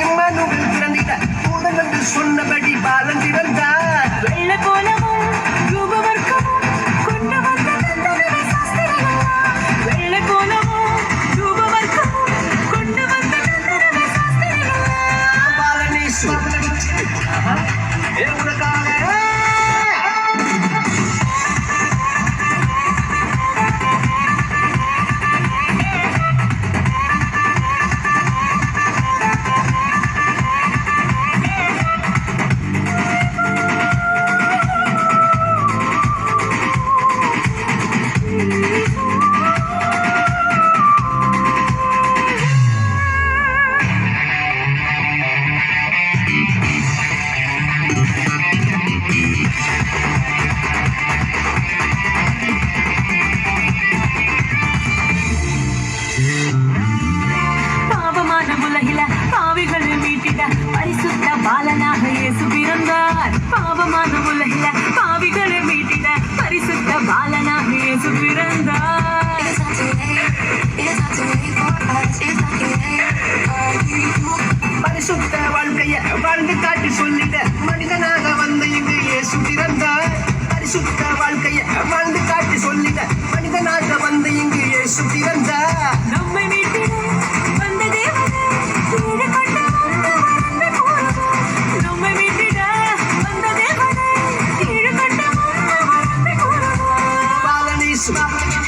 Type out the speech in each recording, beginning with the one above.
இம்மனும் பிறந்திட தூதன் என்று சொன்னபடி இந்த உலகில பாவிகள் மீட்டிட பரிசுத்த பாலனாக இயேசு பிறந்தார். பாவமான உலகில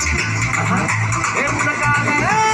வந்தவர் அன்பை